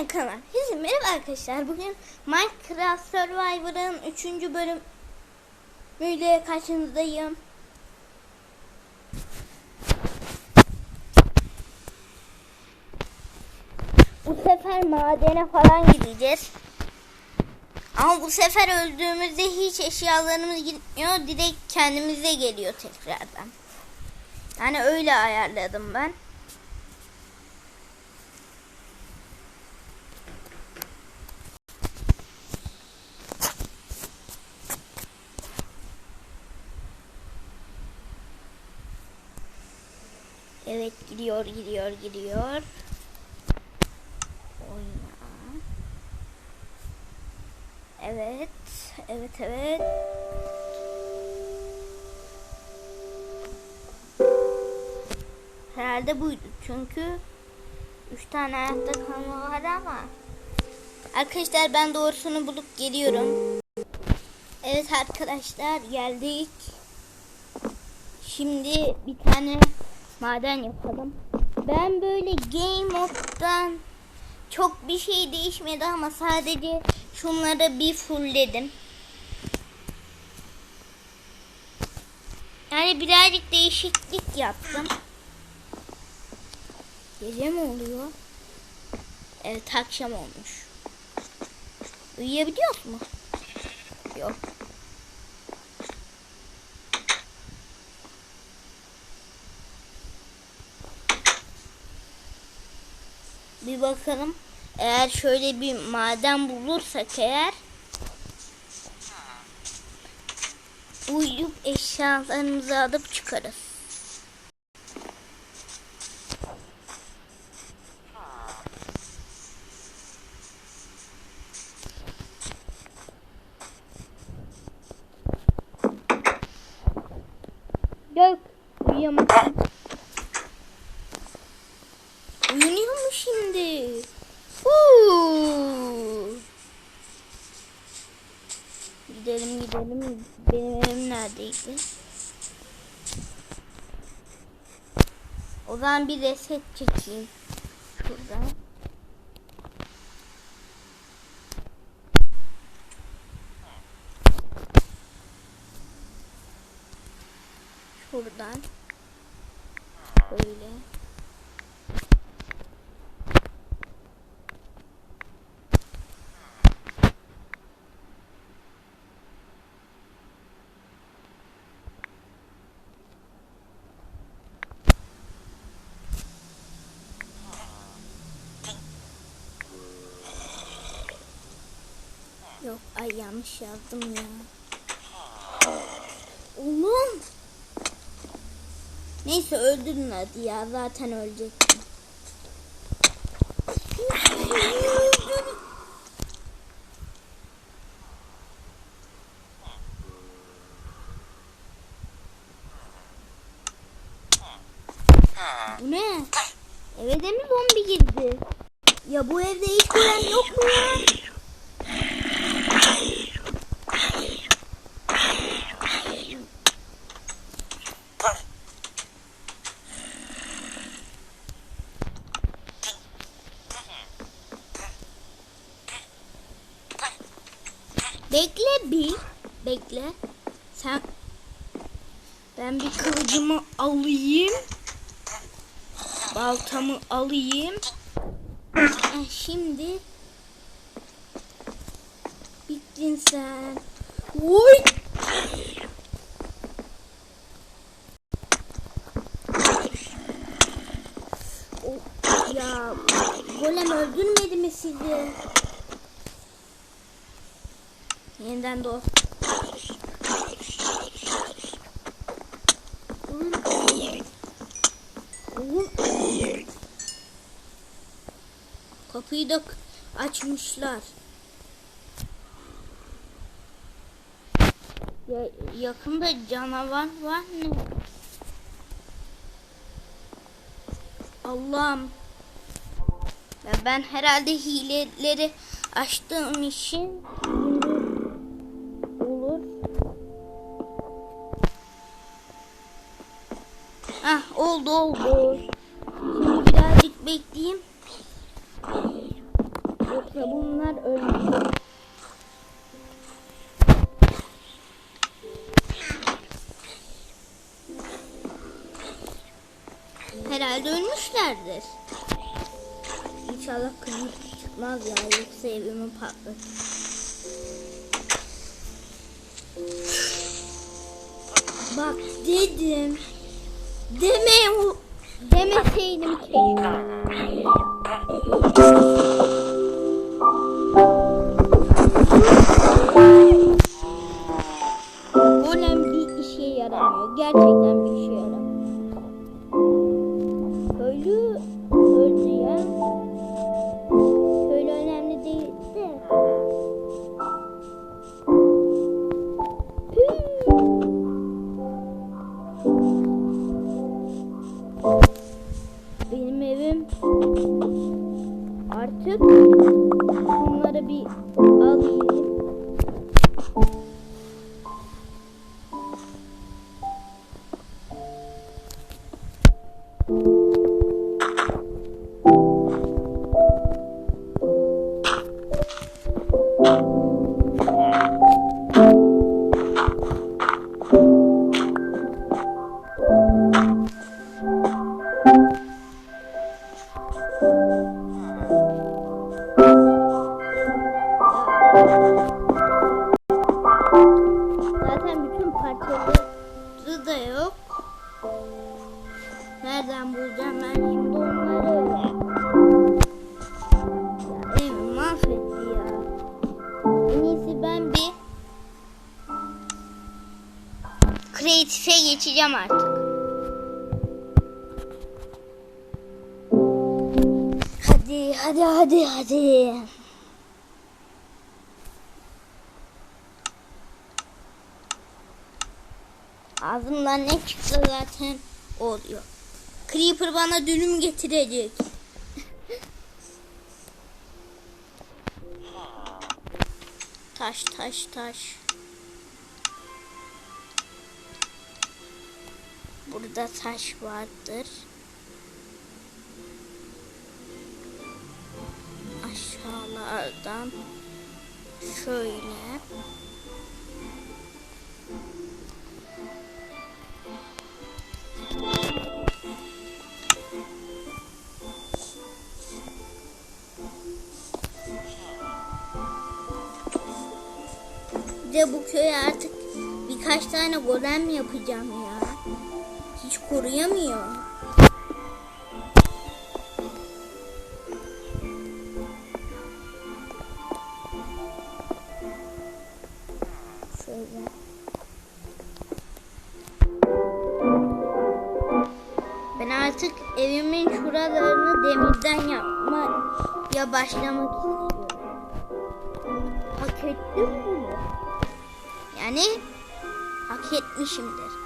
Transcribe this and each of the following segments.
Aynen kanal. Herkese merhaba arkadaşlar. Bugün Minecraft Survivor'ın 3. bölümüyle karşınızdayım. Bu sefer madene falan gideceğiz. Ama bu sefer öldüğümüzde hiç eşyalarımız gitmiyor. Direkt kendimize geliyor tekrardan. Yani öyle ayarladım ben. Evet gidiyor gidiyor gidiyor. Oyna. Evet. Evet evet. Herhalde buydu çünkü üç tane hayatta kalma var ama Arkadaşlar ben doğrusunu bulup geliyorum. Evet arkadaşlar geldik. Şimdi bir tane maden yapalım. Ben böyle game moddan çok bir şey değişmedi ama sadece şunları bir fullledim. Yani birazcık değişiklik yaptım. Gece mi oluyor? Evet akşam olmuş. Uyuyabiliyor mu? Yok. Bir bakalım. Eğer şöyle bir maden bulursak eğer uyuyup eşyalarımızı alıp çıkarız. O zaman bir reset çekeyim. Şuradan. Şuradan. Böyle. Yok ay yanlış yazdım ya. Oğlum. Neyse öldürün hadi ya zaten ölecektim. Bu ne? Eve de mi zombi girdi? Ya bu evde hiç gören yok mu ya? Bekle bir. Bekle. Sen ben bir kılıcımı alayım. Baltamı alayım. Eh, şimdi bittin sen. Oy! O, ya golem öldürmedi mi sizi? Yeniden doğ. Kapıyı da açmışlar. Ya, yakında canavar var mı? Allah'ım. Ben herhalde hileleri açtığım için Ah oldu oldu. Şimdi birazcık bekleyeyim. Yoksa bunlar ölmüş. Herhalde ölmüşlerdir. İnşallah kırmızı çıkmaz ya yoksa evimi patlatır. Bak dedim. Deme demeseydim keşke. kreatife geçeceğim artık. Hadi hadi hadi hadi. Ağzımdan ne çıksa zaten oluyor. Creeper bana dönüm getirecek. taş taş taş. Burada taş vardır. Aşağılardan şöyle. De bu köye artık birkaç tane golem yapacağım ya. Koruyamıyor. Ben artık evimin şuralarını demirden yapmaya başlamak istiyorum. Hak ettim bunu. Yani hak etmişimdir.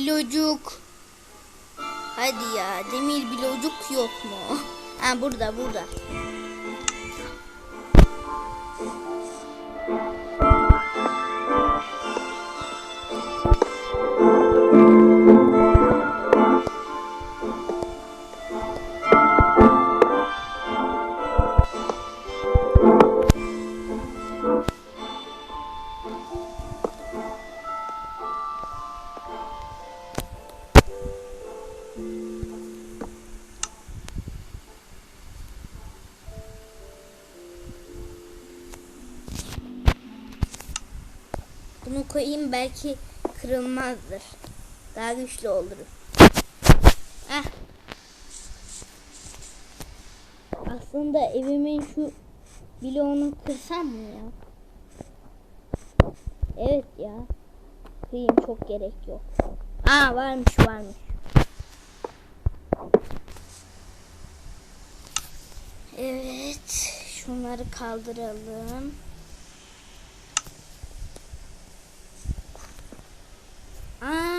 Blocuk. Hadi ya demir blocuk yok mu? Ha burada burada. Bunu koyayım belki kırılmazdır. Daha güçlü olur. Heh. Aslında evimin şu bloğunu kırsam mı ya? Evet ya. Kıyım çok gerek yok. Aa varmış varmış. Evet. Şunları kaldıralım. Aa.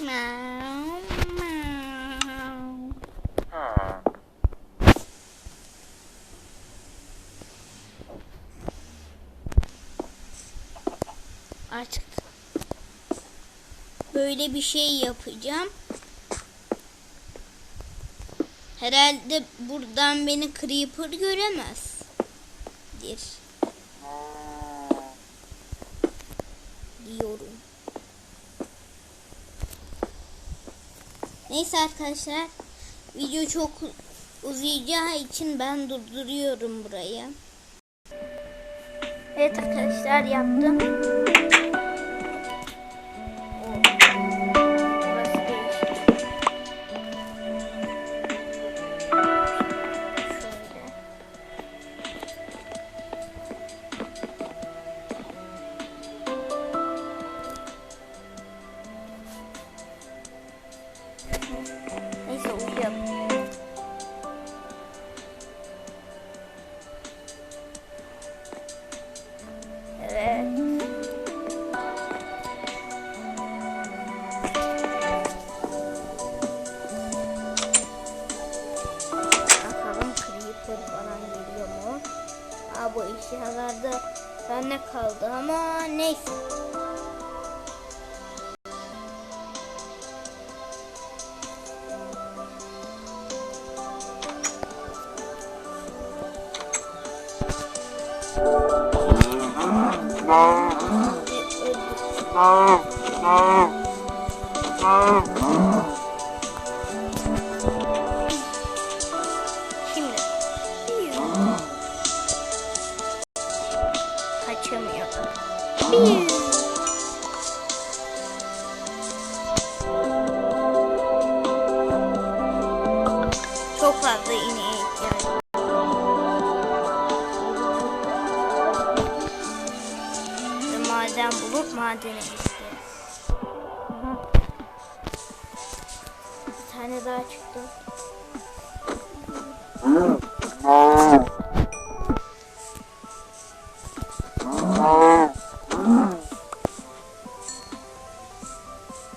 Miau, miau. artık böyle bir şey yapacağım. Herhalde buradan beni Creeper göremez. Dir. Diyorum. Neyse arkadaşlar. Video çok uzayacağı için ben durduruyorum burayı. Evet arkadaşlar yaptım. Ama neyse.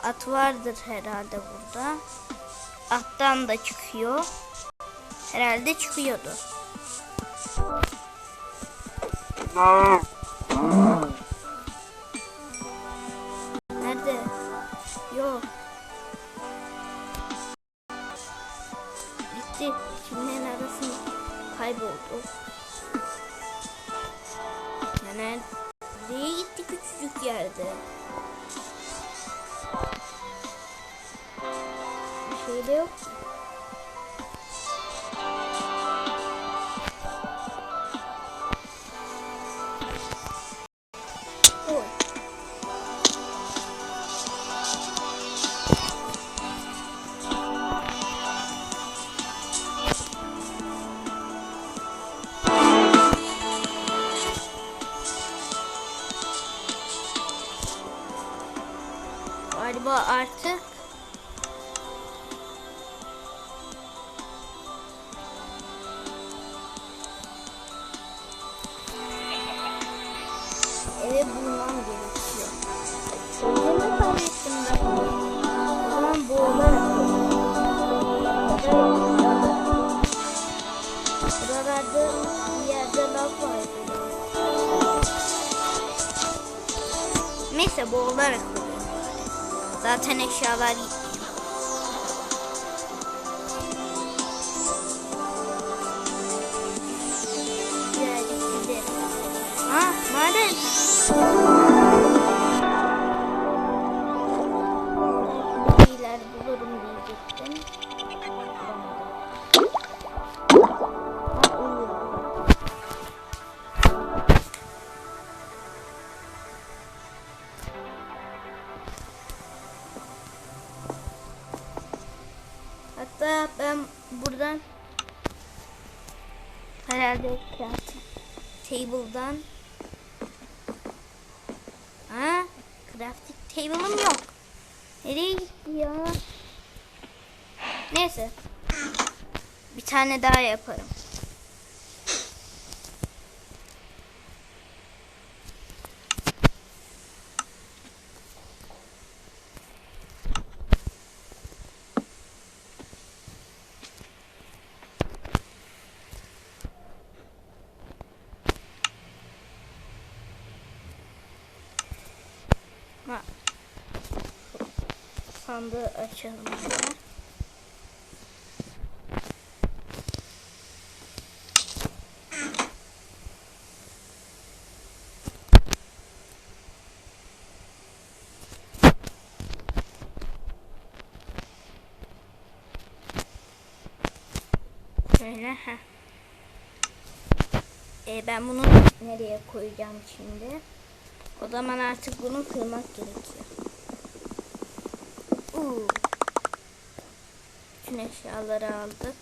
At vardır herhalde burada. Attan da çıkıyor. Herhalde çıkıyordu. Nerede? Eve bulmam gerekiyor. Mi kaybettim ben? O zaman boğularak Buralarda bir yerde laf var. Neyse boğularak. Zaten eşyalar İyiler bulurum diyecektim. tane daha yaparım. Sandığı açalım. Şöyle ha. E, ben bunu nereye koyacağım şimdi? O zaman artık bunu kırmak gerekiyor. Uuu. Bütün eşyaları aldık.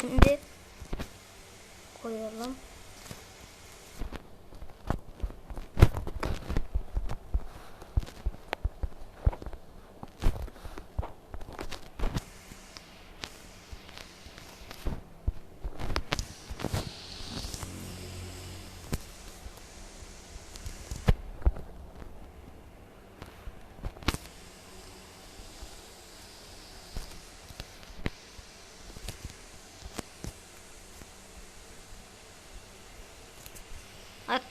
Şimdi koyalım.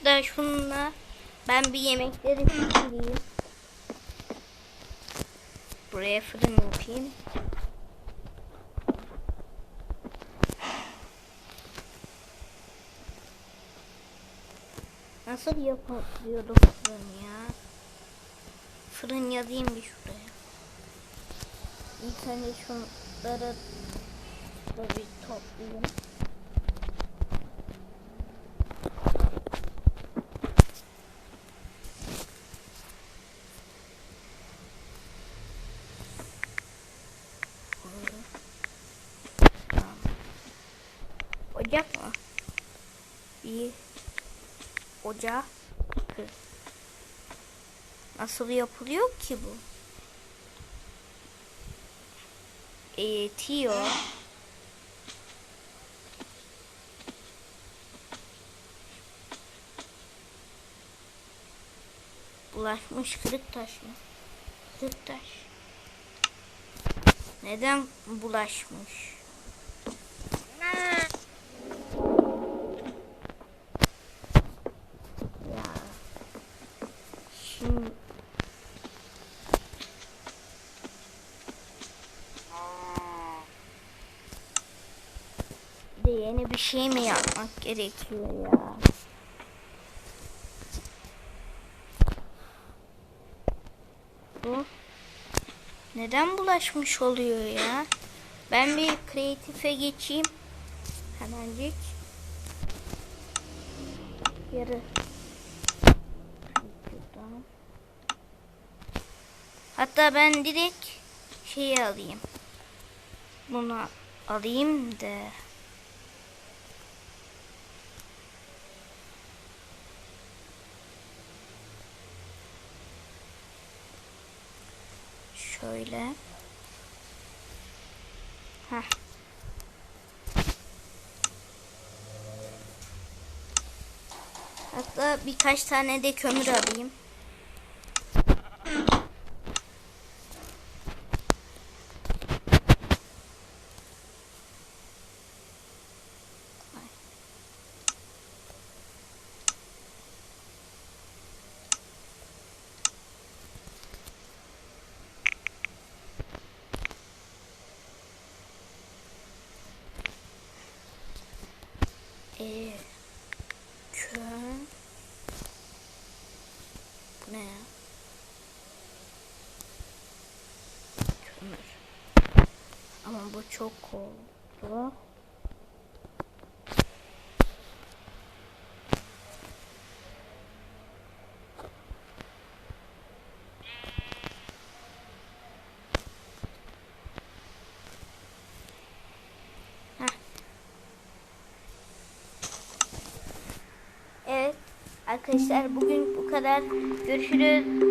Hatta şununla ben bir yemekleri pişireyim. Buraya fırın yapayım. Nasıl yapılıyordu fırın ya? Fırın yazayım bir şuraya. İlk önce şunları da bir toplayayım. Tamam. Ocak mı? Bir ocak. Nasıl yapılıyor ki bu? Eğitiyor. Bulaşmış kırık taş mı? Kırık taş. Neden bulaşmış? Ya. Şimdi de yeni bir şey mi yapmak gerekiyor ya? Bu neden bulaşmış oluyor ya? Ben bir kreatife geçeyim. Hemencik. Yarı. Hatta ben direkt şeyi alayım. Bunu alayım da. Şöyle. Heh. Hatta birkaç tane de kömür alayım. Ee, kön. Bu ne ya? Kömür. Ama bu çok oldu. Heh. Evet arkadaşlar bugün bu kadar. Görüşürüz.